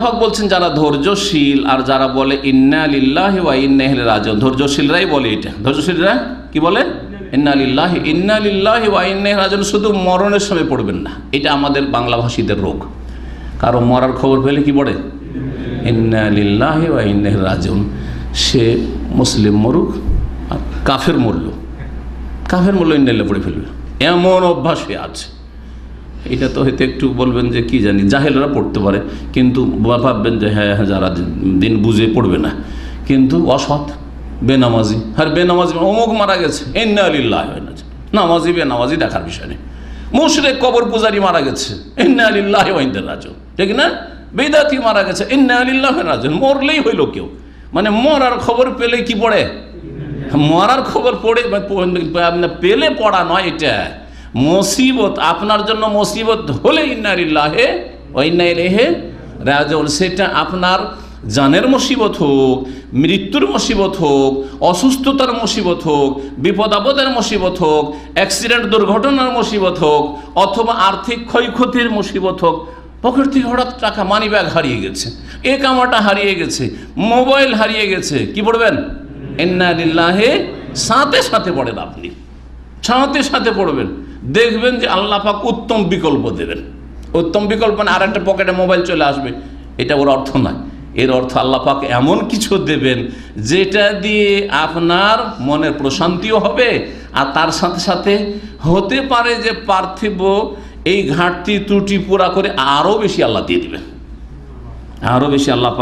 হক বলছেন যারা ধৈর্যশীল, আর যারা বলে ইন্না লিল্লাহি ওয়া ইন্না ইলাইহি রাজিউন। ধৈর্যশীলরাই বলে এটা। ধৈর্যশীলরা কি বলে? ইন্না লিল্লাহি ইন্না লিল্লাহি ওয়া ইন্না ইলাইহি রাজিউন। শুধু মরণের সময় পড়বেন না। এটা আমাদের বাংলা ভাষীদের রোগ। কারও মরার খবর পেলে কি পড়ে? ইন্না লিল্লাহি ওয়া ইন্না ইলাইহি রাজিউন। সে মুসলিম মরুক, আর কাফের মরল। কাফের মরল, ইন্না পড়ে ফেলবে। এমন অভ্যাসে আছে। এটা তো হয়তো একটু বলবেন যে কি জানি, জাহেলরা পড়তে পারে, কিন্তু ভাববেন যে হ্যাঁ হ্যাঁ যারা দিন বুঝে পড়বে না। কিন্তু অসৎ, বেনামাজি, আর বেনামাজি অমুক মারা গেছে এন্না আলিল্লাহ নামাজি, বেনামাজি দেখার বিষয় নেই। মুশরেক কবর পূজারি মারা গেছে এন্না আলিল্লাহ ওয়াইন্দের রাজন ঠিক না? বেদাতি মারা গেছে এন্না আলিল্লাহ রাজ মরলেই হইল কেউ। মানে মরার খবর পেলে কি পড়ে? মরার খবর পড়ে আপনার পেলে পড়া নয় এটা। মুসিবত আপনার জন্য মুসিবত হলে ইন্নারিল্লাহে ওইনাইলেহে রাজন সেটা আপনার জানের মুসিবত হোক, মৃত্যুর মুসিবত হোক, অসুস্থতার মুসিবত হোক বিপদ আপদের মুসিবত হোক অ্যাক্সিডেন্ট দুর্ঘটনার মুসিবত হোক, অথবা আর্থিক ক্ষয়ক্ষতির মুসিবত হোক পকেট থেকে হঠাৎ টাকা মানি ব্যাগ হারিয়ে গেছে, এ কামাটা হারিয়ে গেছে মোবাইল হারিয়ে গেছে, কি পড়বেন? ইন্নারিল্লাহে সাথে সাথে পড়েন আপনি, সাথে সাথে পড়বেন। দেখবেন যে আল্লাহ পাক উত্তম বিকল্প দেবেন। উত্তম বিকল্প না আর একটা পকেটে মোবাইল চলে আসবে। এটা ওর অর্থ নয়। এর অর্থ আল্লাহ পাক এমন কিছু দেবেন যেটা দিয়ে আপনার মনের প্রশান্তিও হবে আর তার সাথে সাথে হতে পারে যে পার্থিব এই ঘাটতি ত্রুটি পুরা করে আরও বেশি আল্লাহ দিয়ে দিবেন। আরও বেশি আল্লাহ